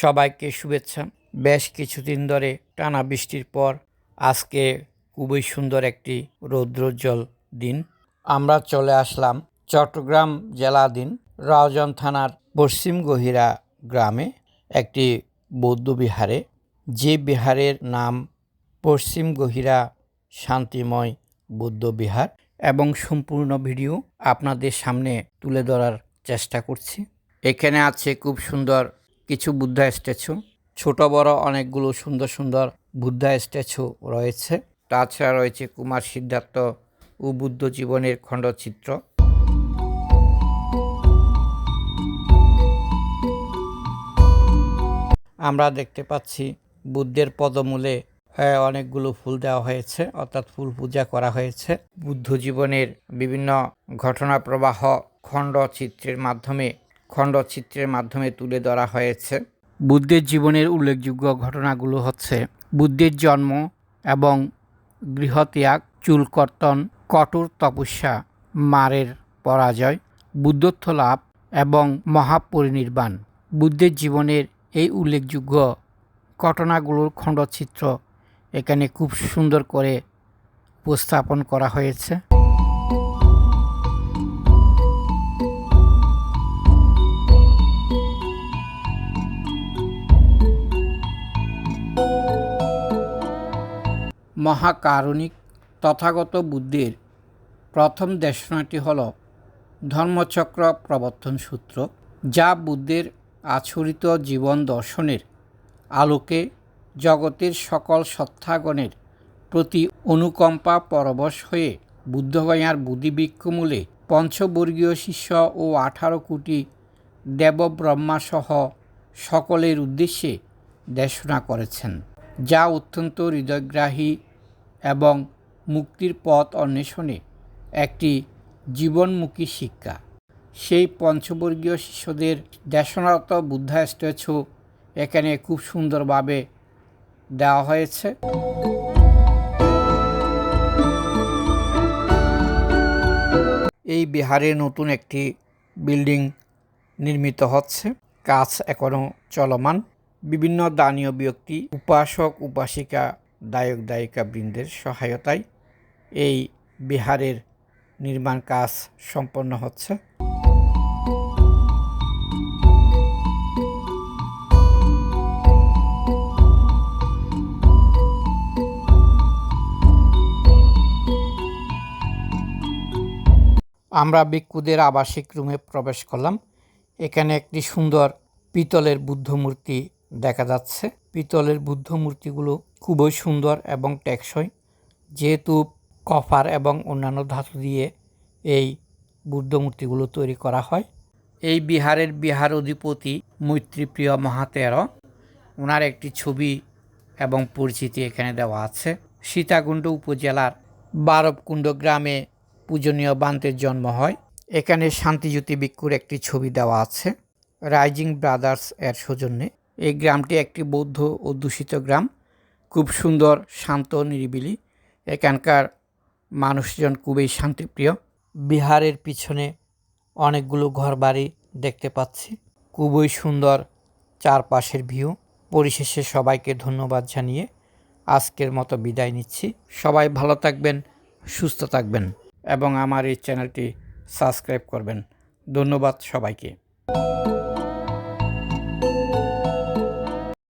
সবাইকে শুভেচ্ছা। বেশ কিছুদিন ধরে টানা বৃষ্টির পর আজকে খুবই সুন্দর একটি রৌদ্রোজ্জ্বল দিন। আমরা চলে আসলাম চট্টগ্রাম জেলাধীন রাউজান থানার পশ্চিম গহিরা গ্রামে একটি বৌদ্ধ বিহারে। যে বিহারের নাম পশ্চিম গহিরা শান্তিময় বৌদ্ধ বিহার এবং সম্পূর্ণ ভিডিও আপনাদের সামনে তুলে ধরার চেষ্টা করছি। এখানে আছে খুব সুন্দর কিছু বুদ্ধা স্ট্যাচু, ছোট বড় অনেকগুলো সুন্দর সুন্দর বুদ্ধা স্ট্যাচু রয়েছে। তাছাড়া রয়েছে কুমার সিদ্ধার্থ ও বুদ্ধ জীবনের খণ্ডচিত্র। আমরা দেখতে পাচ্ছি বুদ্ধের পদমূলে অনেকগুলো ফুল দেওয়া হয়েছে, অর্থাৎ ফুল পূজা করা হয়েছে। বুদ্ধ জীবনের বিভিন্ন ঘটনা প্রবাহ খণ্ডচিত্রের মাধ্যমে খণ্ডচিত্রের মাধ্যমে তুলে ধরা হয়েছে। বুদ্ধের জীবনের উল্লেখযোগ্য ঘটনাগুলো হচ্ছে, বুদ্ধের জন্ম এবং গৃহত্যাগ, চুলকর্তন, কঠোর তপস্যা, মারের পরাজয়, বুদ্ধত্ব লাভ এবং মহাপরিনির্বাণ। বুদ্ধের জীবনের এই উল্লেখযোগ্য ঘটনাগুলোর খণ্ডচিত্র এখানে খুব সুন্দর করে উপস্থাপন করা হয়েছে। মহাকারণিক তথাগত বুদ্ধের প্রথম দেশনাটি হল ধর্মচক্র প্রবর্তন সূত্র, যা বুদ্ধের আচরিত জীবন দর্শনের আলোকে জগতের সকল সত্তাগণের প্রতি অনুকম্পা পরবশ হয়ে বুদ্ধগয়ার বুদ্ধিবৃক্ষমূলে পঞ্চবর্গীয় শিষ্য ও আঠারো কোটি দেবব্রহ্মাসহ সকলের উদ্দেশ্যে দেশনা করেছেন, যা অত্যন্ত হৃদয়গ্রাহী এবং মুক্তির পথ অন্বেষণে একটি জীবনমুখী শিক্ষা। সেই পঞ্চবর্গীয় শিষ্যদের দেশনারত বুদ্ধা স্ট্যাচু এখানে খুব সুন্দরভাবে দেওয়া হয়েছে। এই বিহারে নতুন একটি বিল্ডিং নির্মিত হচ্ছে। কাজ এখনও চলমান। বিভিন্ন দানীয় ব্যক্তি, উপাসক, উপাসিকা দায়ক দায়িকা বৃন্দের সহায়তায় এই বিহারের নির্মাণ কাজ সম্পন্ন হচ্ছে। আমরা ভিক্ষুদের আবাসিক রুমে প্রবেশ করলাম। এখানে একটি সুন্দর পিতলের বুদ্ধ মূর্তি দেখা যাচ্ছে। পিতলের বুদ্ধ মূর্তিগুলো খুবই সুন্দর এবং টেকসই। যেহেতু কপার এবং অন্যান্য ধাতু দিয়ে এই বুদ্ধ মূর্তিগুলো তৈরি করা হয়। এই বিহারের বিহার অধিপতি মৈত্রীপ্রিয় মহাতের ওনার একটি ছবি এবং পরিচিতি এখানে দেওয়া আছে। সীতাকুণ্ড উপজেলার বারবকুণ্ড গ্রামে পূজনীয় বান্তের জন্ম হয়। এখানে শান্তিজ্যোতি ভিক্ষুর একটি ছবি দেওয়া আছে, রাইজিং ব্রাদার্স এর সৌজন্যে। এই গ্রামটি একটি বৌদ্ধ অধ্যুষিত গ্রাম। খুব সুন্দর, শান্ত, নিরিবিলি। এখানকার মানুষজন খুবই শান্তিপ্রিয়। বিহারের পিছনে অনেকগুলো ঘরবাড়ি দেখতে পাচ্ছি। খুবই সুন্দর চারপাশের ভিউ। পরিশেষে সবাইকে ধন্যবাদ জানিয়ে আজকের মতো বিদায় নিচ্ছি। সবাই ভালো থাকবেন, সুস্থ থাকবেন এবং আমার এই চ্যানেলটি সাবস্ক্রাইব করবেন। ধন্যবাদ সবাইকে।